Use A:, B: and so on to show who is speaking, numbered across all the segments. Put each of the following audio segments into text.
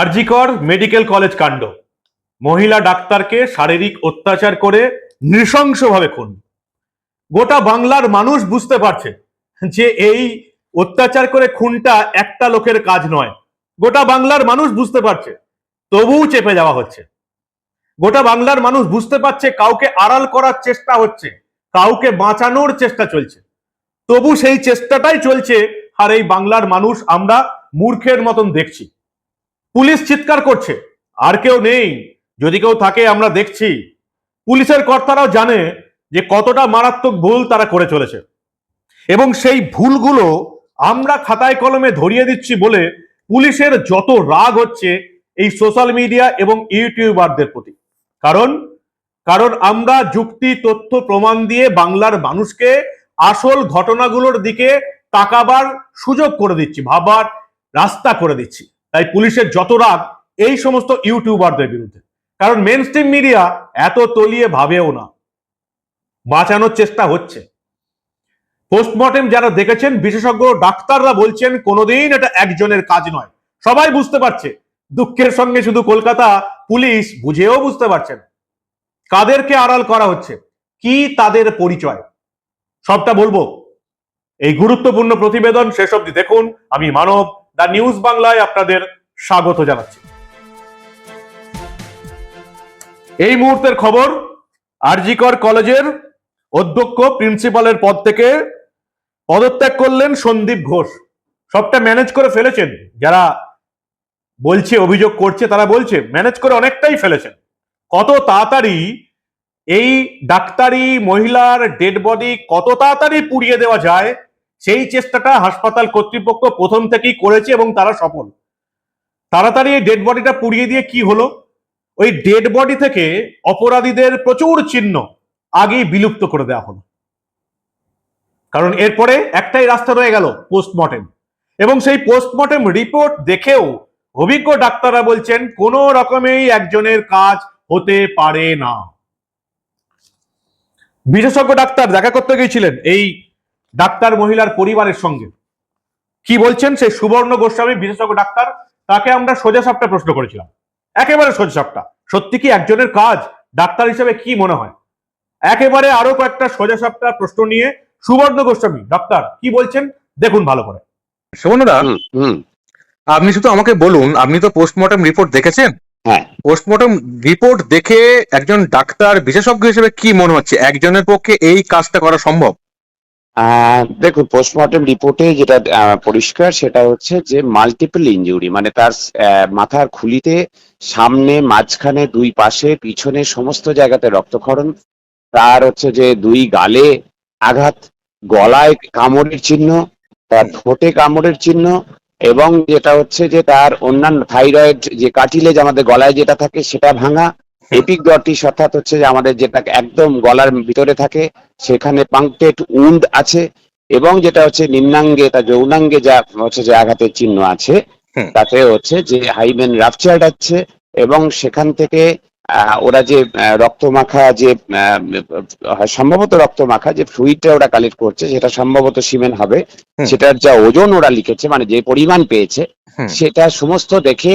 A: RG Kar medical college কাণ্ড। মহিলা ডাক্তারকে শারীরিক অত্যাচার করে নৃশংসভাবে খুন। গোটা বাংলার মানুষ বুঝতে পারছে যে এই অত্যাচার করে খুনটা একটা লোকের কাজ নয়। গোটা বাংলার মানুষ বুঝতে পারছে, তবুও চেপে যাওয়া হচ্ছে। গোটা বাংলার মানুষ বুঝতে পারছে কাউকে আড়াল করার চেষ্টা হচ্ছে, কাউকে বাঁচানোর চেষ্টা চলছে। তবু সেই চেষ্টাটাই চলছে, আর এই বাংলার মানুষ আমরা মূর্খের মতন দেখছি। পুলিশ চিৎকার করছে। আর কেউ নেই। যদি কেউ থাকে, আমরা দেখছি। পুলিশের কর্তারাও জানে যে কতটা মারাত্মক ভুল তারা করে চলেছে। এবং সেই ভুলগুলো আমরা খাতায় কলমে ধরিয়ে দিচ্ছি বলে পুলিশের যত রাগ হচ্ছে এই সোশ্যাল মিডিয়া এবং ইউটিউবারদের প্রতি। কারণ কারণ আমরা যুক্তি, তথ্য, প্রমাণ দিয়ে বাংলার মানুষকে আসল ঘটনাগুলোর দিকে তাকাবার সুযোগ করে দিচ্ছি, ভাবার রাস্তা করে দিচ্ছি। তাই পুলিশের যত রাগ, এই সমস্ত ইউটিউবারদের বিরুদ্ধে। কারণ মেন স্ট্রিম মিডিয়া এত তলিয়ে ভাবেও না। বাঁচানোর চেষ্টা হচ্ছে। পোস্টমর্টেম যারা দেখেছেন, বিশেষজ্ঞ, ডাক্তাররা বলছেন, কোনোদিন এটা একজনের কাজ নয়। সবাই বুঝতে পারছে। দুঃখের সঙ্গে শুধু কলকাতা পুলিশ বুঝেও বুঝতে পারছেন। কাদেরকে আড়াল করা হচ্ছে? কি তাদের পরিচয়? সবটা বলব। এই গুরুত্বপূর্ণ প্রতিবেদন শেষ অবধি দেখুন। আমি মানব দা নিউজ বাংলায় আপনাদের স্বাগত জানাচ্ছি। এই মুহূর্তের খবর, আরজিকর কলেজের অধ্যক্ষ প্রিন্সিপালের পদ থেকে পদত্যাগ করলেন সন্দীপ ঘোষ। সবটা ম্যানেজ করে ফেলেছেন। যারা বলছে, অভিযোগ করছে, তারা বলছে, ম্যানেজ করে অনেকটাই ফেলেছেন। কত তাড়াতাড়ি এই ডাক্তারি মহিলার ডেড বডি কত তাড়াতাড়ি পুড়িয়ে দেওয়া যায় সেই চেষ্টাটা হাসপাতাল কর্তৃপক্ষ প্রথম থেকেই করেছে এবং তারা সফল। তাড়াতাড়ি এই ডেড বডিটা পুড়িয়ে দিয়ে কি হলো? ওই ডেড বডি থেকে অপরাধীদের প্রচুর চিহ্ন আগেই বিলুপ্ত করে দেওয়া হলো। কারণ এরপরে একটাই রাস্তা রয়ে গেল পোস্টমর্টেম এবং সেই পোস্টমর্টেম রিপোর্ট দেখেও অভিজ্ঞ ডাক্তাররা বলছেন, কোনো রকমেই একজনের কাজ হতে পারে না। বিশেষজ্ঞ ডাক্তার দেখা করতে গিয়েছিলেন, এই ডাক্তার মহিলার পরিবারের সঙ্গে। কি বলছেন? সেই সুবর্ণ গোস্বামী বিশেষজ্ঞ ডাক্তার তাকে আমরা সোজা সাপটা প্রশ্ন করেছিলাম। একেবারে সোজা সাপটা সত্যি কি একজনের কাজ ডাক্তার হিসেবে কি মনে হয়? একেবারে আরও কয়েকটা সোজা সাপটা প্রশ্ন নিয়ে সুবর্ণ গোস্বামী ডাক্তার কি বলছেন? দেখুন ভালো করে।
B: হুম।
C: আপনি শুধু আমাকে বলুন আপনি তো পোস্টমর্টম রিপোর্ট দেখেছেন?
B: হ্যাঁ।
C: পোস্টমর্টম রিপোর্ট দেখে একজন ডাক্তার বিশেষজ্ঞ হিসেবে কি মনে হচ্ছে? একজনের পক্ষে এই কাজটা করা সম্ভব?
B: দেখুন পোস্টমর্টম রিপোর্টে যেটা পরিষ্কার সেটা হচ্ছে যে মাল্টিপল ইনজুরি মানে তার মাথার খুলিতে সামনে, মাঝখানে, দুই পাশে, পিছনে সমস্ত জায়গাতে রক্তক্ষরণ। তার হচ্ছে যে দুই গালে আঘাত, গলায় কামড়ের চিহ্ন, তার ঠোঁটে কামড়ের চিহ্ন এবং যেটা হচ্ছে যে তার অন্যান্য থাইরয়েড যে কার্টিলেজ আমাদের গলায় যেটা থাকে সেটা ভাঙা এপিগডটিস অর্থাৎ হচ্ছে যে আমাদের যেটা একদম গলার ভিতরে থাকে সেখানে পাংক্টেড উন্ড আছে এবং যেটা হচ্ছে নিম্নাঙ্গে তার যৌনাঙ্গে যা হচ্ছে যে আঘাতের চিহ্ন আছে তাতে হচ্ছে যে হাইমেন রাপচার্ড আছে এবং সেখান থেকে আহ, ওরা যে রক্তমাখা যে সম্ভবত রক্তমাখা যে ফ্লুইডটা ওরা কালেক্ট করছে সেটা সম্ভবত সিমেন হবে। সেটার যা ওজন ওরা লিখেছে মানে যে পরিমাণ পেয়েছে সেটা সমস্ত দেখে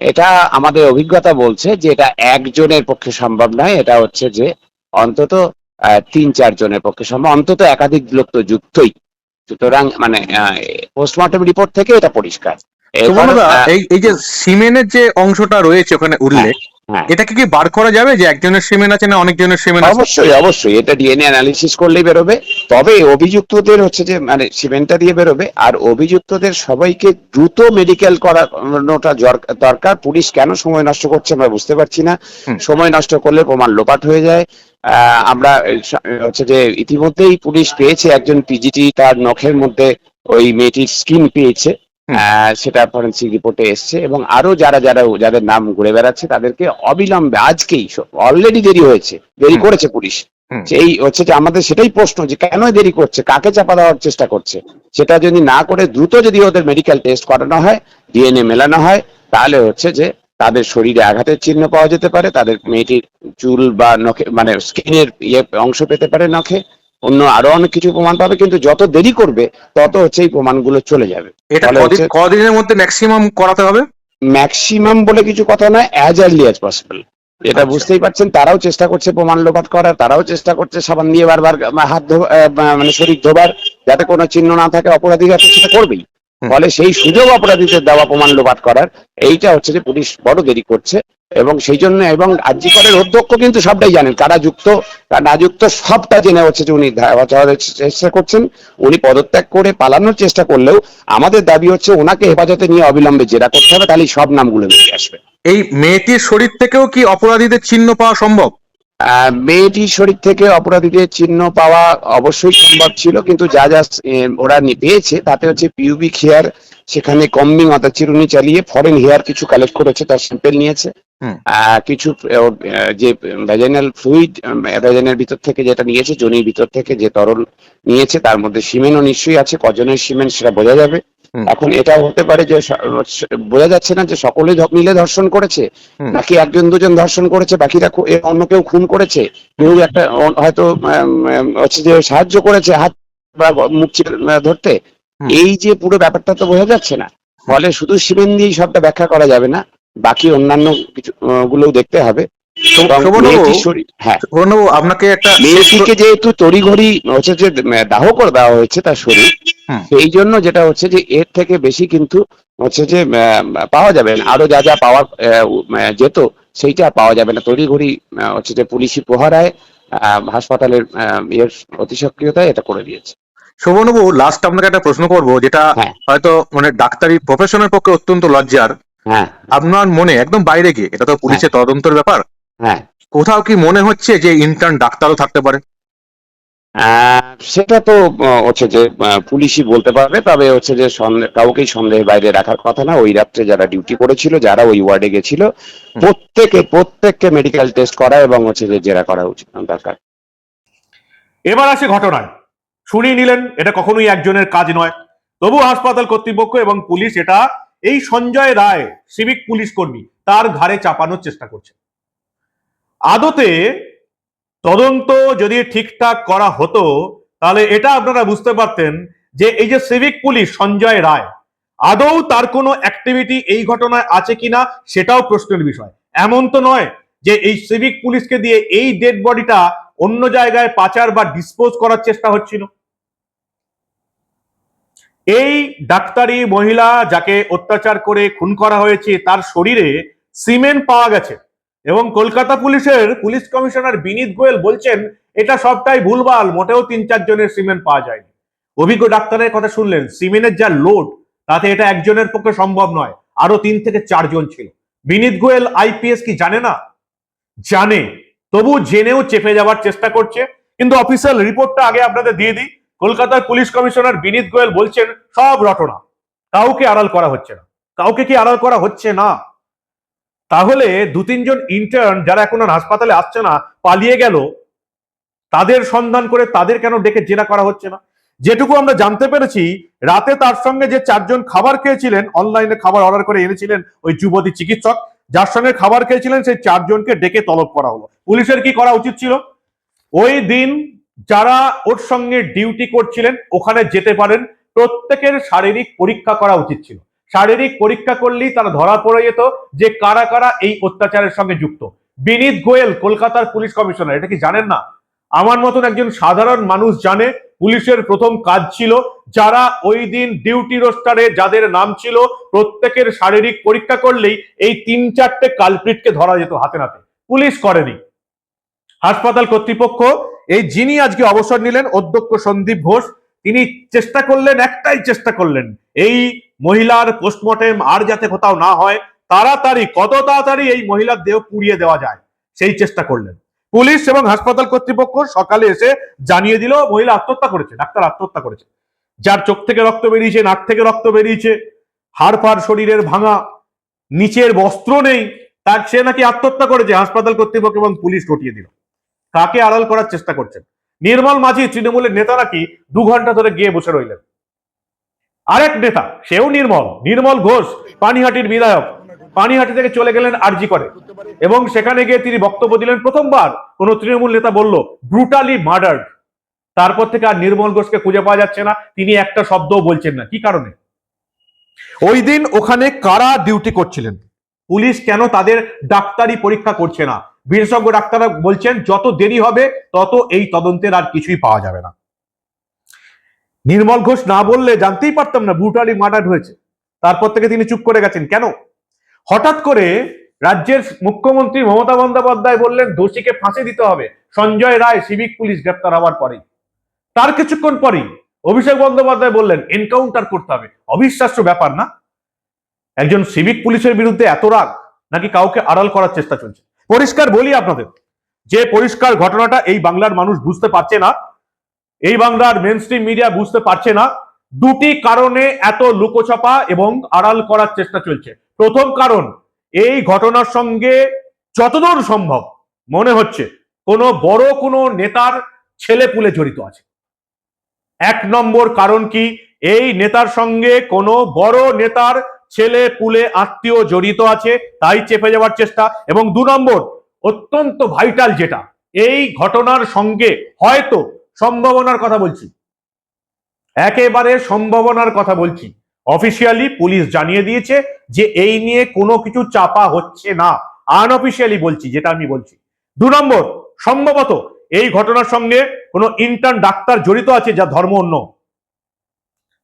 B: এটা আমাদের অভিজ্ঞতা বলছে যে এটা একজনের পক্ষে সম্ভব নয় এটা হচ্ছে যে অন্তত তিন চার জনের পক্ষে সম্ভব অন্তত একাধিক লোক তো যুক্তই। সুতরাং মানে পোস্টমর্টম রিপোর্ট থেকে এটা পরিষ্কার।
C: এই যে সিমেনের যে অংশটা রয়েছে ওখানে উল্লেখ
B: হ্যাঁ।
C: এটাকে কি বার করা যাবে যে একজনের সিমেন আছে না অনেকজনের সিমেন আছে?
B: অবশ্যই অবশ্যই। এটা ডিএনএ অ্যানালিসিস করলেই বেরোবে। তবে অভিযুক্তদের হচ্ছে যে মানে সিমেন্টটা দিয়ে বেরোবে। আর অভিযুক্তদের সবাইকে দ্রুত মেডিকেল করানোটা দরকার। পুলিশ কেন সময় নষ্ট করছে আমরা বুঝতে পারছি না। সময় নষ্ট করলে প্রমাণ লোপাট হয়ে যায়। আহ, আমরা হচ্ছে যে ইতিমধ্যেই পুলিশ পেয়েছে। একজন পিজিটি তার নখের মধ্যে ওই মেয়েটির স্কিন পেয়েছে। সেটা ফরেন্সিক রিপোর্টে এসছে এবং আরও যারা যারা যাদের নাম ঘুরে বেড়াচ্ছে তাদেরকে অবিলম্বে আজকেই অলরেডি দেরি হয়েছে দেরি করেছে পুলিশ। সেই হচ্ছে যে আমাদের সেটাই প্রশ্ন যে কেন দেরি করছে কাকে চাপা দেওয়ার চেষ্টা করছে? সেটা যদি না করে দ্রুত যদি ওদের মেডিকেল টেস্ট করানো হয় ডিএনএ মেলানো হয় তাহলে হচ্ছে যে তাদের শরীরে আঘাতের চিহ্ন পাওয়া যেতে পারে তাদের মেয়েটির চুল বা নখে মানে স্কিনের ইয়ে অংশ পেতে পারে নখে। অন্য আরও অনেক কিছু প্রমাণ পাবে কিন্তু যত দেরি করবে তত হচ্ছে এই প্রমাণগুলো চলে যাবে।
C: এটা কদিনের মধ্যে ম্যাক্সিমাম করাতে হবে?
B: ম্যাক্সিমাম বলে কিছু কথা না অ্যাজ আর্লি অ্যাজ পসিবল এটা
C: আচ্ছা।
B: বুঝতেই পারছেন তারাও চেষ্টা করছে প্রমাণ লোপাট করার তারাও চেষ্টা করছে সাবান দিয়ে বারবার হাত ধো- মানে শরীর ধোবার যাতে কোনো চিহ্ন না থাকে অপরাধীরা তো সেটা করবেই। ফলে সেই সুযোগ অপরাধীদের দেওয়া প্রমাণ লোপাট করার এইটা হচ্ছে যে পুলিশ বড় দেরি করছে এবং সেই জন্য এবং আর্যিকরের অধ্যক্ষ কিন্তু সবটাই জানেন কারা যুক্ত না যুক্ত, সবটা জেনে হচ্ছে যে উনি চেষ্টা করছেন। উনি পদত্যাগ করে পালানোর চেষ্টা করলেও আমাদের দাবি হচ্ছে ওনাকে হেফাজতে নিয়ে অবিলম্বে জেরা করতে হবে তাহলে সব নামগুলো বেরিয়ে আসবে।
C: এই মেয়েটির শরীর থেকেও কি অপরাধীদের চিহ্ন পাওয়া সম্ভব?
B: মেয়েটির শরীর থেকে অপরাধীদের চিহ্ন পাওয়া অবশ্যই সম্ভব ছিল কিন্তু যা যা ওরা পেয়েছে তাতে হচ্ছে পিউবিক হেয়ার সেখানে কম্বিং অর্থাৎ চিরুনি চালিয়ে ফরেন হেয়ার কিছু কালেক্ট করেছে তার স্যাম্পেল নিয়েছে আহ, কিছু যে ভ্যাজাইনাল ফ্লুইড ভ্যাজাইনাল ভিতর থেকে যেটা নিয়েছে জনির ভিতর থেকে যে তরল নিয়েছে তার মধ্যে সিমেন্টও নিশ্চয়ই আছে কজনের সিমেন্ট সেটা বোঝা যাবে। এখন এটা হতে পারে যে বোঝা যাচ্ছে না যে সকলে মিলে ধর্ষণ করেছে। নাকি একজন দুজন ধর্ষণ করেছে বাকিরা অন্য কেউ খুন করেছে? কেউ একটা হয়তো হচ্ছে যে সাহায্য করেছে হাত বা মুখ ধরতে। এই যে পুরো ব্যাপারটা তো বোঝা যাচ্ছে না। ফলে শুধু সিমেন্ট দিয়েই সবটা ব্যাখ্যা করা যাবে না বাকি অন্যান্য কিছু গুলোও দেখতে হবে। হ্যাঁ।
C: আপনাকে একটা
B: মেয়েটিকে যেহেতু তড়িঘড়ি হচ্ছে যে দাহ করে দেওয়া হয়েছে তার শরীর
C: হুম।
B: সেই জন্য যেটা হচ্ছে যে এর থেকে বেশি কিন্তু হচ্ছে যে আহ, পাওয়া যাবে না। আরও যা যা পাওয়া যেত সেইটা পাওয়া যাবে না। তড়িঘড়ি হচ্ছে যে পুলিশি প্রহারায় আহ, হাসপাতালের আহ, ইয়ের অতি সক্রিয়তায় এটা করে দিয়েছে।
C: শোভনবাবু লাস্ট আপনাকে একটা প্রশ্ন করব যেটা
B: হ্যাঁ।
C: হয়তো মানে ডাক্তারি প্রফেশনের পক্ষে অত্যন্ত লজ্জার।
B: হ্যাঁ।
C: আপনার মনে একদম বাইরে গিয়ে এটা তো পুলিশের তদন্তের ব্যাপার
B: হ্যাঁ।
C: কোথাও কি মনে হচ্ছে যে ইন্টার্ন ডাক্তারও থাকতে পারে?
B: সেটা তো হচ্ছে যে পুলিশই বলতে পারবে। তবে হচ্ছে যে সন্দেহ কাউকেই সন্দেহের বাইরে রাখার কথা না। ওই রাত্রে যারা ডিউটি করেছিল যারা ওই ওয়ার্ডে গেছিল প্রত্যেকে প্রত্যেককে মেডিকেল টেস্ট করা এবং হচ্ছে যে জেরা করা উচিত। দরকার।
A: এবার আসে ঘটনায়। শুনিয়ে নিলেন এটা কখনোই একজনের কাজ নয়। তবু হাসপাতাল কর্তৃপক্ষ এবং পুলিশ এটা এই সঞ্জয় রায় সিভিক পুলিশ কর্মী তার ঘাড়ে চাপানোর চেষ্টা করছে। আদতে তদন্ত যদি ঠিকঠাক করা হতো, তাহলে এটা আপনারা বুঝতে পারতেন যে এই যে সিভিক পুলিশ সঞ্জয় রায়, আদৌ তার কোনো অ্যাক্টিভিটি এই ঘটনায় আছে কিনা সেটাও প্রশ্নের বিষয়। এমন তো নয় যে এই সিভিক পুলিশকে দিয়ে এই ডেড বডিটা অন্য জায়গায় পাচার বা ডিসপোজ করার চেষ্টা হচ্ছিল। এই ডাক্তারি মহিলা যাকে অত্যাচার করে খুন করা হয়েছে, তার শরীরে সিমেন্ট পাওয়া গেছে। এবং কলকাতা পুলিশের পুলিশ কমিশনার বিনীত গোয়েল বলছেন, এটা সবটাই ভুলভাল, মোটেও তিন চার জনের সিমেন্ট পাওয়া যায়নি। অভিজ্ঞ ডাক্তারের কথা শুনলেন, সিমেন্টের যা লোড তাতে এটা একজনের পক্ষে সম্ভব নয় আরও তিন থেকে চারজন ছিল। বিনীত গোয়েল আইপিএস কি জানে না? জানে, তবু জেনেও চেপে যাওয়ার চেষ্টা করছে। কিন্তু অফিসিয়াল রিপোর্টটা আগে আপনাদের দিয়ে দিই। কলকাতার পুলিশ কমিশনার বিনীত গোয়েল বলছেন, সব রটনা, কাউকে আড়াল করা হচ্ছে না। কাউকে কি আড়াল করা হচ্ছে না? তাহলে দু তিনজন ইন্টার্ন যারা এখন আর হাসপাতালে আসছে না, পালিয়ে গেল, তাদের সন্ধান করে তাদের কেন ডেকে জেরা করা হচ্ছে না? যেটুকু আমরা জানতে পেরেছি, রাতে তার সঙ্গে যে চারজন খাবার খেয়েছিলেন অনলাইনে খাবার অর্ডার করে এনেছিলেন ওই যুবতী চিকিৎসক, যার সঙ্গে খাবার খেয়েছিলেন, সেই চারজনকে ডেকে তলব করা হলো। পুলিশের কি করা উচিত ছিল? ওই দিন যারা ওর সঙ্গে ডিউটি করছিলেন, ওখানে যেতে পারেন, প্রত্যেকের শারীরিক পরীক্ষা করা উচিত ছিল। শারীরিক পরীক্ষা করলেই তারা ধরা পড়ে যেত যে কারা কারা এই অত্যাচারের সঙ্গে যুক্ত। বিনীত গোয়েল, কলকাতার পুলিশ কমিশনার, এটা কি জানেন না? আমার মতন একজন সাধারণ মানুষ জানে পুলিশের প্রথম কাজ ছিল যারা ওই দিন ডিউটি রোস্টারে যাদের নাম ছিল প্রত্যেকের শারীরিক পরীক্ষা করলেই এই তিন চারটে কালপ্রিটকে ধরা যেত হাতে নাতে। পুলিশ করেনি। হাসপাতাল কর্তৃপক্ষ, এই যিনি আজকে অবসর নিলেন অধ্যক্ষ সন্দীপ ঘোষ, তিনি চেষ্টা করলেন, একটাই চেষ্টা করলেন, এই মহিলার পোস্টমর্টেম আর যাতে কোথাও না হয়, তাড়াতাড়ি, কত তাড়াতাড়ি এই মহিলার দেহ পুড়িয়ে দেওয়া যায়, সেই চেষ্টা করলেন। পুলিশ এবং হাসপাতাল কর্তৃপক্ষ সকালে এসে জানিয়ে দিল, মহিলা আত্মহত্যা করেছে, ডাক্তার আত্মহত্যা করেছে। যার চোখ থেকে রক্ত বেরিয়েছে, নাক থেকে রক্ত বেরিয়েছে হাড় ফাড় শরীরের ভাঙা, নিচের বস্ত্র নেই, তার সে নাকি আত্মহত্যা করেছে, হাসপাতাল কর্তৃপক্ষ এবং পুলিশ রটিয়ে দিল। কাকে আড়াল করার চেষ্টা করছেন? নির্মল মাঝি, তৃণমূলের নেতা নাকি, দু ঘণ্টা ধরে গিয়ে বসে রইলেন। আরেক নেতা, সেও নির্মল নির্মল ঘোষ, পানিহাটির বিধায়ক। পানিহাটি থেকে চলে গেলেন আরজি করে। এবং সেখানে গিয়ে তিনি বক্তব্য দিলেন, প্রথমবার কোন তৃণমূল নেতা বলল ব্রুটালি মার্ডার্ড তারপর থেকে আর নির্মল ঘোষকে খুঁজে পাওয়া যাচ্ছে না, তিনি একটা শব্দও বলছেন না। কি কারণে? ওই দিন ওখানে কারা ডিউটি করছিলেন? পুলিশ কেন তাদের ডাক্তারি পরীক্ষা করছে না? বিশেষজ্ঞ ডাক্তাররা বলছেন, যত দেরি হবে, তত এই তদন্তের আর কিছুই পাওয়া যাবে না। নির্মল ঘোষ না বললে জানতেই পারতাম না ব্রুটালি মার্ডার হয়েছে। তারপর থেকে তিনি চুপ করে গেছেন। কেন? হঠাৎ করে রাজ্যের মুখ্যমন্ত্রী মমতা বন্দ্যোপাধ্যায় বললেন, দোষীকে ফাঁসি দিতে হবে। সঞ্জয় রায়, সিভিক পুলিশ গ্রেপ্তার হওয়ার পরেই। তার কিছুক্ষণ পরেই অভিষেক বন্দ্যোপাধ্যায় বললেন, এনকাউন্টার করতে হবে। অবিশ্বাস্য ব্যাপার না? একজন সিভিক পুলিশের বিরুদ্ধে এত রাগ, নাকি কাউকে আড়াল করার চেষ্টা চলছে? পরিষ্কার বলি আপনাদের, যে পরিষ্কার ঘটনাটা এই বাংলার মানুষ বুঝতে পারছে না এই বাংলার মেন স্ট্রিম মিডিয়া বুঝতে পারছে না। দুটি কারণে এত লুকোছাপা এবং আড়াল করার চেষ্টা চলছে। প্রথম কারণ, এই ঘটনার সঙ্গে যতদূর সম্ভব মনে হচ্ছে কোনো বড় কোনো নেতার ছেলে পুলে জড়িত আছে। এক নম্বর কারণ কি, এই নেতার সঙ্গে কোনো বড় নেতার ছেলে পুলে আত্মীয় জড়িত আছে, তাই চেপে যাওয়ার চেষ্টা। এবং দু নম্বর, অত্যন্ত ভাইটাল যেটা, এই ঘটনার সঙ্গে হয়তো সম্ভাবনার কথা বলছি। একেবারে সম্ভাবনার কথা বলছি। অফিসিয়ালি পুলিশ জানিয়ে দিয়েছে যে এই নিয়ে কোনো কিছু চাপা হচ্ছে না। আনঅফিসিয়ালি বলছি, যেটা আমি বলছি। দু নম্বর, সম্ভবত এই ঘটনার সঙ্গে কোনো ইন্টার্ন ডাক্তার জড়িত আছে যা ধর্ম অন্য?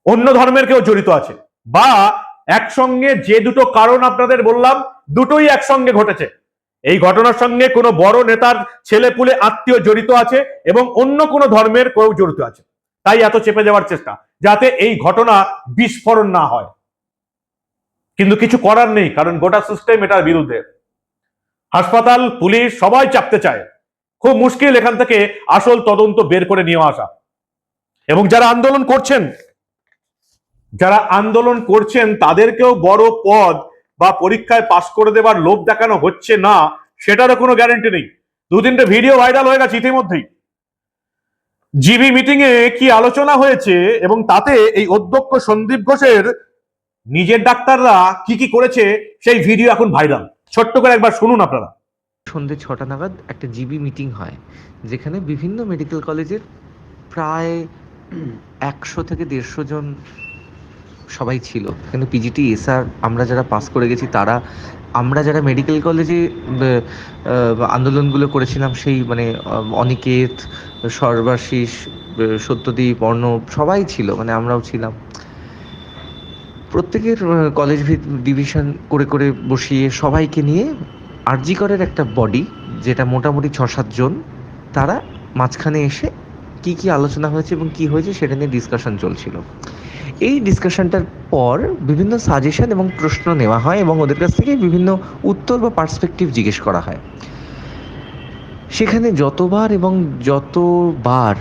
A: অন্য ধর্মের কেউ জড়িত আছে? বা একসঙ্গে যে দুটো কারণ আপনাদের বললাম, দুটোই একসঙ্গে ঘটেছে। এই ঘটনার সঙ্গে কোনো বড় নেতার ছেলে পুলে আত্মীয় জড়িত আছে এবং অন্য কোনো ধর্মের কেউ জড়িত আছে। তাই এত চেপে যাওয়ার চেষ্টা, যাতে এই ঘটনা বিস্ফোরণ না হয়। কিন্তু কিছু করার নেই, কারণ গোটা সিস্টেম এটার বিরুদ্ধে। হাসপাতাল, পুলিশ, সবাই চাপতে চায়। খুব মুশকিল এখান থেকে আসল তদন্ত বের করে নিয়ে আসা। এবং যারা আন্দোলন করছেন, যারা আন্দোলন করছেন, তাদেরকেও বড় পদ বা পরীক্ষায় পাশ করে দেবার লোভ দেখানো হচ্ছে না, সেটারও কোনো গ্যারান্টি নেই। দু তিনটে ভিডিও ভাইরাল হয়ে গেছে ইতিমধ্যেই। জিবি মিটিং এ কি আলোচনা হয়েছে এবং তাতে এই অধ্যক্ষ সন্দীপ ঘোষের নিজের ডাক্তাররা কি কি করেছে, সেই ভিডিও এখন ভাইরাল ছোট্ট করে একবার শুনুন আপনারা।
D: সন্ধ্যে ছটা নাগাদ একটা জিবি মিটিং হয়, যেখানে বিভিন্ন মেডিকেল কলেজের প্রায় একশো থেকে দেড়শো জন সবাই ছিল। এখানে পিজিটি এসআর আমরা যারা পাস করে গেছি তারা আমরা যারা মেডিকেল কলেজে আন্দোলনগুলো করেছিলাম সেই মানে অনিকেত সর্বাশিস আহ, সত্যদীপ অর্ণব সবাই ছিল মানে আমরাও ছিলাম। প্রত্যেকের কলেজ ডিভিশন করে করে বসিয়ে সবাইকে নিয়ে আরজিকরের একটা বডি যেটা মোটামুটি ছ সাতজন তারা মাঝখানে এসে কি কি আলোচনা হয়েছে এবং কি হয়েছে সেটা নিয়ে ডিসকাশন চলছিল। এই ডিসকাশনটার পর বিভিন্ন সাজেশন এবং প্রশ্ন নেওয়া হয় এবং ওদের কাছ থেকে বিভিন্ন উত্তর বা পার্সপেক্টিভ জিজ্ঞেস করা হয়। সেখানে যতবার এবং যতবার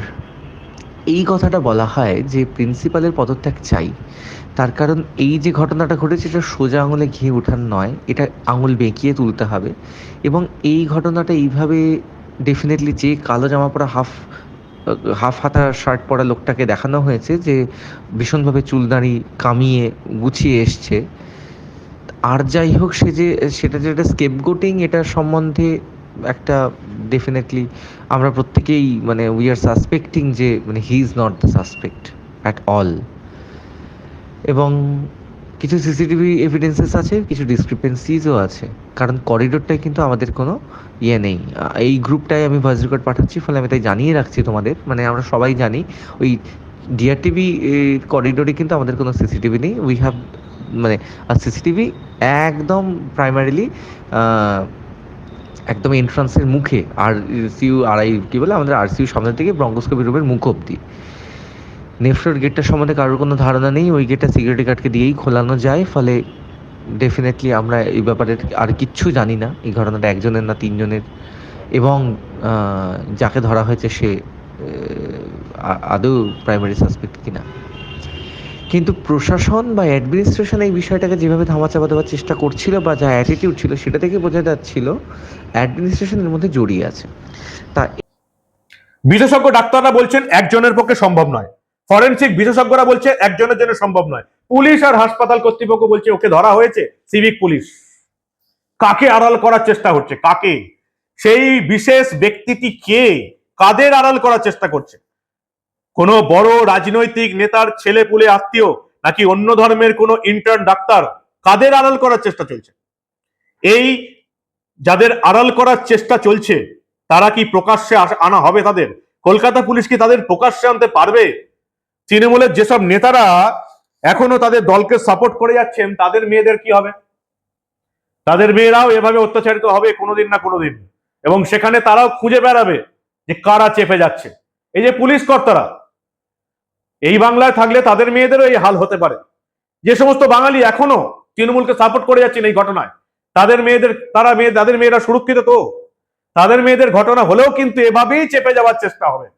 D: এই কথাটা বলা হয় যে প্রিন্সিপালের পদত্যাগ চাই, তার কারণ এই যে ঘটনাটা ঘটেছে এটা সোজা আঙুলে ঘি ওঠার নয়, এটা আঙুল বেঁকিয়ে তুলতে হবে এবং এই ঘটনাটা এইভাবে ডেফিনেটলি যে কালো জামা পরা হাফ হাফ হাতা শার্ট পরা লোকটাকে দেখানো হয়েছে যে ভীষণভাবে চুলদাড়ি কামিয়ে গুছিয়ে এসছে। আর যাই হোক, সে যে, সেটা যেটা স্কেপগোটিং এটা সম্বন্ধে একটা ডেফিনেটলি আমরা প্রত্যেকেই মানে উই আর সাসপেক্টিং যে মানে he is not the suspect at all এবং কিছু সিসিটিভি এভিডেন্সেস আছে, কিছু ডিসক্রিপেন্সিজও আছে। কারণ করিডোরটায় কিন্তু আমাদের কোনো ইয়ে নেই। এই গ্রুপটায় আমি ভয়েস রেকর্ড পাঠাচ্ছি, ফলে আমি তাই জানিয়ে রাখছি তোমাদের। মানে আমরা সবাই জানি, ওই ডিআরটিভি করিডোরে কিন্তু আমাদের কোনো সিসিটিভি নেই। উই হ্যাভ মানে আর সিসিটিভি একদম প্রাইমারিলি একদম এন্ট্রান্সের মুখে আর সিউ আড়াই কী বলে? আমাদের আরসিউ সামনে থেকে ব্রঙ্গোস্কোপি রুমের মুখ অবধি। নেফ্রোর গেটটা সম্বন্ধে কারোর কোনো ধারণা নেই। ওই গেটটা সিকিউরিটি গার্ডকে দিয়েই খোলানো যায়। ফলে ডেফিনেটলি আমরা এই ব্যাপারে আর কিচ্ছু জানি না। এই ঘটনাটা একজনের না তিনজনের। এবং যাকে ধরা হয়েছে সে আদৌ প্রাইমারি সাসপেক্ট কিনা। কিন্তু প্রশাসন বা অ্যাডমিনিস্ট্রেশন এই বিষয়টাকে যেভাবে ধামাচাপা দেওয়ার চেষ্টা করছিল বা যা অ্যাটিটিউড ছিল সেটা থেকে বোঝা যাচ্ছিল অ্যাডমিনিস্ট্রেশনের মধ্যে জড়িয়ে আছে। তা
A: বিশেষজ্ঞ ডাক্তাররা বলছেন একজনের পক্ষে সম্ভব নয়। ফরেনসিক বিশেষজ্ঞরা বলছে একজনের জন্য সম্ভব নয়। পুলিশ আর হাসপাতাল কর্তৃপক্ষ বলছে ওকে ধরা হয়েছে সিভিক পুলিশ। কাকে আড়াল করার চেষ্টা হচ্ছে? কাকে? সেই বিশেষ ব্যক্তিটি কে? কাদের আড়াল করার চেষ্টা করছে? কোনো বড় রাজনৈতিক নেতার ছেলে পুলে আত্মীয় নাকি অন্য ধর্মের কোনো ইন্টার্ন ডাক্তার? কাদের আড়াল করার চেষ্টা চলছে? এই যাদের আড়াল করার চেষ্টা চলছে, তারা কি প্রকাশ্যে আনা হবে তাদের? কলকাতা পুলিশ কি তাদের প্রকাশ্যে আনতে পারবে? তৃণমূলের যেসব নেতারা এখনও তাদের দলকে সাপোর্ট করে যাচ্ছেন, তাদের মেয়েদের কি হবে? তাদের মেয়েরাও এভাবে অত্যাচারিত হবে কোনোদিন না কোনোদিন। এবং সেখানে তারাও খুঁজে বেড়াবে যে কারা চেপে যাচ্ছে। এই যে পুলিশ কর্তারা, এই বাংলায় থাকলে তাদের মেয়েদেরও এই হাল হতে পারে। যে সমস্ত বাঙালি এখনও তৃণমূলকে সাপোর্ট করে যাচ্ছেন এই ঘটনায়, তাদের মেয়েদের, তারা মেয়ে, তাদের মেয়েরা সুরক্ষিত তো? তাদের মেয়েদের ঘটনা হলেও কিন্তু এভাবেই চেপে যাওয়ার চেষ্টা হবে।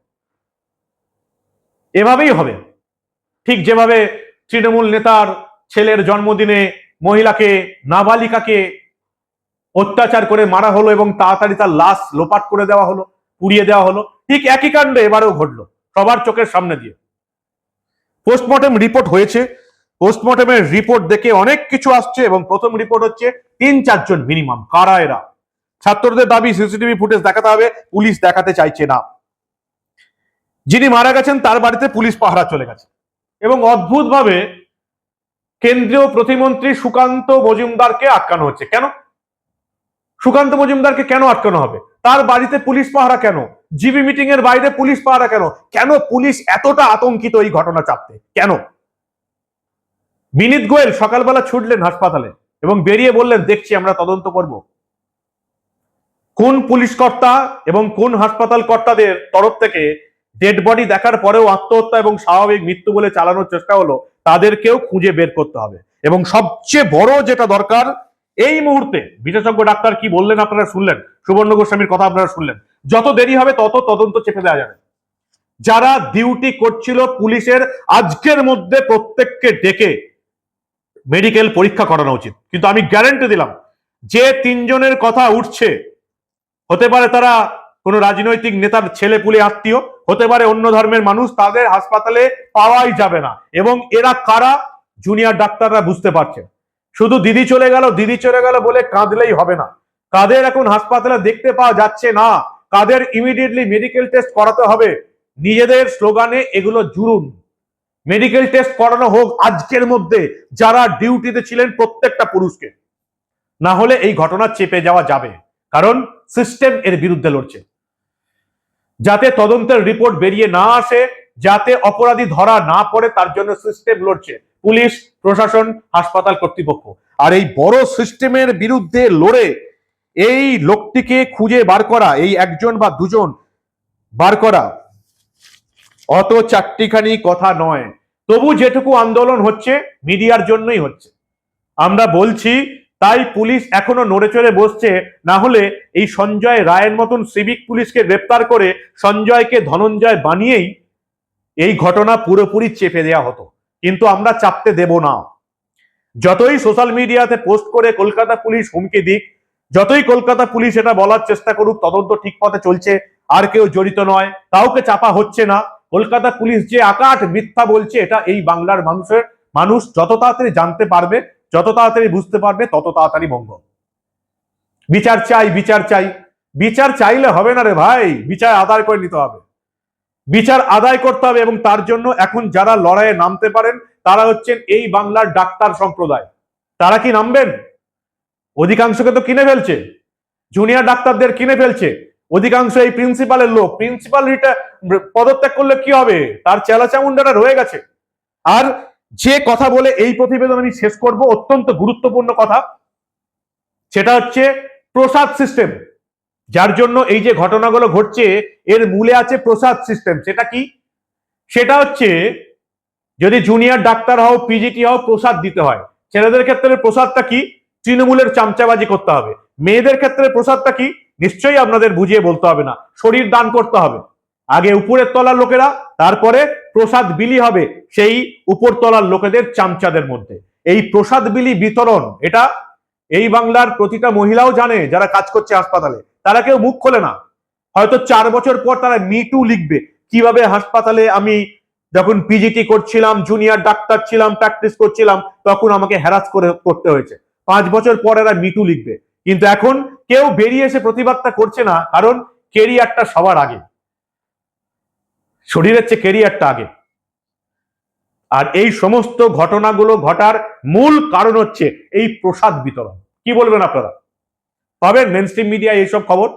A: এভাবেই হবে। ঠিক যেভাবে তৃণমূল নেতার ছেলের জন্মদিনে মহিলাকে, নাবালিকাকে অত্যাচার করে মারা হলো এবং তাড়াতাড়ি তার লাশ লোপাট করে দেওয়া হলো, পুড়িয়ে দেওয়া হলো, ঠিক একই কাণ্ড এবারেও ঘটলো। সবার চোখের সামনে দিয়ে। পোস্টমর্টেম রিপোর্ট হয়েছে। পোস্টমর্টেমের রিপোর্ট দেখে অনেক কিছু আসছে এবং প্রথম রিপোর্ট হচ্ছে তিন চারজন মিনিমাম। কারা এরা? ছাত্রদের দাবি, সিসিটিভি ফুটেজ দেখাতে হবে, পুলিশ দেখাতে চাইছে না। যিনি মারা গেছেন, তার বাড়িতে পুলিশ পাহারা চলে গেছে। এবং অদ্ভুতভাবে কেন্দ্রীয় প্রতিমন্ত্রী সুকান্ত মজুমদারকে আটকানো হচ্ছে। কেন? সুকান্ত মজুমদারকে কেন আটকানো হবে? তার বাড়িতে পুলিশ পাহারা কেন? জিবি মিটিং এর বাইরে পুলিশ পাহারা কেন? কেন পুলিশ এতটা আতঙ্কিত এই ঘটনা চাপতে? কেন? বিনীত গোয়েল সকালবেলা ছুটলেন হাসপাতালে এবং বেরিয়ে বললেন, দেখছি আমরা তদন্ত করব। কোন পুলিশ কর্তা এবং কোন হাসপাতাল কর্তাদের তরফ থেকে ডেড বডি দেখার পরেও আত্মহত্যা এবং স্বাভাবিক মৃত্যু বলে চালানোর চেষ্টা হলো, তাদেরকেও খুঁজে বের করতে হবে। এবং সবচেয়ে বড় যেটা দরকার, এই মুহূর্তে বিশেষজ্ঞ ডাক্তার কি বললেন আপনারা শুনলেন? সুবর্ণ গোস্বামীর কথা আপনারা শুনলেন। যত দেরি হবে, তত তদন্ত চেপে দেওয়া যাবে। যারা ডিউটি করছিল পুলিশের, আজকের মধ্যে প্রত্যেককে ডেকে মেডিকেল পরীক্ষা করানো উচিত। কিন্তু আমি গ্যারেন্টি দিলাম, যে তিনজনের কথা উঠছে, হতে পারে তারা কোনো রাজনৈতিক নেতার ছেলে পুলে আত্মীয় হতে পারে অন্য ধর্মের মানুষ, তাদের হাসপাতালে পাওয়াই যাবে না। এবং এরা কারা? জুনিয়র ডাক্তাররা বুঝতে পারছে। শুধু দিদি চলে গেল, দিদি চলে গেল বলে কাঁদলেই হবে না। কাদের এখন হাসপাতালে দেখতে পাওয়া যাচ্ছে না? কাদের ইমিডিয়েটলি মেডিকেল টেস্ট করাতে হবে? নিজেদের স্লোগানে এগুলো জুড়ুন। মেডিকেল টেস্ট করানো হোক আজকের মধ্যে, যারা ডিউটিতে ছিলেন প্রত্যেকটা পুরুষকে। না হলে এই ঘটনা চেপে যাওয়া যাবে। কারণ সিস্টেম এর বিরুদ্ধে লড়ছে। যাতে তদন্তের রিপোর্ট বেরিয়ে না আসে, যাতে অপরাধী ধরা না পড়ে, তার জন্য সিস্টেম লড়ছে পুলিশ, প্রশাসন, হাসপাতাল কর্তৃপক্ষ। আর এই বড় সিস্টেমের বিরুদ্ধে লড়ে এই লোকটিকে খুঁজে বার করা, এই একজন বা দুজন বার করা, অত চারটিখানি কথা নয়। তবু যেটুকু আন্দোলন হচ্ছে, মিডিয়ার জন্যই হচ্ছে। আমরা বলছি তাই পুলিশ এখনও নড়ে চড়ে বসছে। না হলে এই সঞ্জয় রায়ের মতন সিভিক পুলিশকে গ্রেপ্তার করে সঞ্জয়কে ধনঞ্জয় বানিয়েই এই ঘটনা পুরোপুরি চেপে দেওয়া হতো। কিন্তু আমরা চাপতে দেব না। যতই সোশ্যাল মিডিয়াতে পোস্ট করে কলকাতা পুলিশ হুমকি দিক, যতই কলকাতা পুলিশ এটা বলার চেষ্টা করুক, তদন্ত ঠিক পথে চলছে, আর কেউ জড়িত নয়, কাউকে চাপা হচ্ছে না। কলকাতা পুলিশ যে আকাট মিথ্যা বলছে, এটা এই বাংলার মানুষের, মানুষ যত তাড়াতাড়ি জানতে পারবে যত তাড়াতাড়ি বুঝতে পারবে, তত তাড়াতাড়ি মঙ্গল বিচার চাই বিচার চাই। বিচার চাইলে হবে না রে ভাই, বিচার আদায় করে নিতে হবে। বিচার আদায় করতে হবে এবং তার জন্য এখন যারা লড়াইয়ে নামতে পারেন, তারা হচ্ছেন এই বাংলার ডাক্তার সম্প্রদায়। তারা কি নামবেন? অধিকাংশকে তো কিনে ফেলছে। জুনিয়র ডাক্তারদের কিনে ফেলছে। অধিকাংশ এই প্রিন্সিপালের লোক। প্রিন্সিপাল পদত্যাগ করলে কি হবে? তার চেলা চামুন্ডারা রয়ে গেছে। আর যে কথা বলে এই প্রতিবেদন আমি শেষ করব, অত্যন্ত গুরুত্বপূর্ণ কথা। সেটা হচ্ছে প্রসাদ সিস্টেম যার জন্য এই যে ঘটনাগুলো ঘটছে, এর মূলে আছে প্রসাদ সিস্টেম সেটা কি? সেটা হচ্ছে, যদি জুনিয়র ডাক্তার হও পিজিটি হও, প্রসাদ দিতে হয়। ছেলেদের ক্ষেত্রে প্রসাদটা কি? তৃণমূলের চামচাবাজি করতে হবে। মেয়েদের ক্ষেত্রে প্রসাদটা কি? নিশ্চয়ই আপনাদের বুঝিয়ে বলতে হবে না। শরীর দান করতে হবে। আগে উপরের তলার লোকেরা, তারপরে প্রসাদ বিলি হবে সেই উপরতলার লোকেদের চামচাদের মধ্যে। এই প্রসাদ বিলি বিতরণ, এটা এই বাংলার প্রতিটা মহিলাও জানে যারা কাজ করছে হাসপাতালে। তারা কেউ মুখ খোলে না। হয়তো চার বছর পর তারা মিটু লিখবে। কীভাবে হাসপাতালে আমি যখন পিজিটি করছিলাম জুনিয়র ডাক্তার ছিলাম প্র্যাকটিস করছিলাম, তখন আমাকে হ্যারাস করে করতে হয়েছে। পাঁচ বছর পর এরা মিটু লিখবে। কিন্তু এখন কেউ বেরিয়ে এসে প্রতিবাদটা করছে না, কারণ কেরিয়ারটা সবার আগে। শরীরের চেয়ে কেরিয়ারটা আগে। আর এই সমস্ত ঘটনাগুলো ঘটার মূল কারণ হচ্ছে এই প্রসাদ বিতরণ। কি বলবেন আপনারা? পাবেন মেন স্ট্রিম মিডিয়ায় এইসব খবর?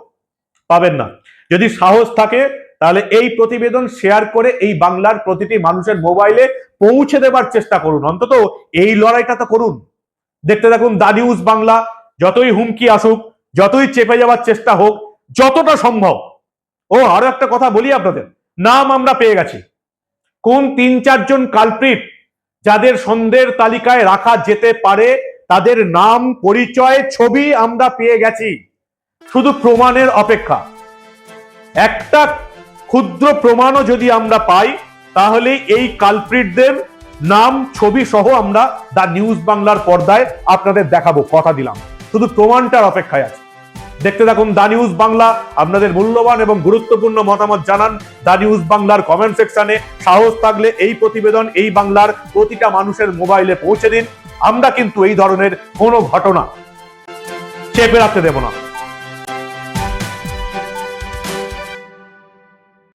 A: পাবেন না। যদি সাহস থাকে, তাহলে এই প্রতিবেদন শেয়ার করে এই বাংলার প্রতিটি মানুষের মোবাইলে পৌঁছে দেবার চেষ্টা করুন। অন্তত এই লড়াইটা তো করুন। দেখতে থাকুন দা নিউজ বাংলা। যতই হুমকি আসুক, যতই চেপে যাওয়ার চেষ্টা হোক, যতটা সম্ভব। ও, আরও একটা কথা বলি আপনাদের। নাম আমরা পেয়ে গেছি। কোন তিন চারজন কালপ্রিট যাদের সন্দেহের তালিকায় রাখা যেতে পারে, তাদের নাম, পরিচয়, ছবি আমরা পেয়ে গেছি। শুধু প্রমাণের অপেক্ষা। একটা ক্ষুদ্র প্রমাণও যদি আমরা পাই, তাহলে এই কালপ্রিটদের নাম, ছবি সহ আমরা দা নিউজ বাংলার পর্দায় আপনাদের দেখাবো, কথা দিলাম। শুধু প্রমাণটার অপেক্ষায় আছে। দেখতে থাকুন দা নিউজ বাংলা। আপনাদের মূল্যবান এবং গুরুত্বপূর্ণ মতামত জানান দা নিউজ বাংলার কমেন্ট সেকশনে সাহস থাকলে এই প্রতিবেদন, এই বাংলার প্রতিটা মানুষের মোবাইলে পৌঁছে দিন। আমরা কিন্তু এই ধরনের কোনো ঘটনা চেপে রাখতে দেব না।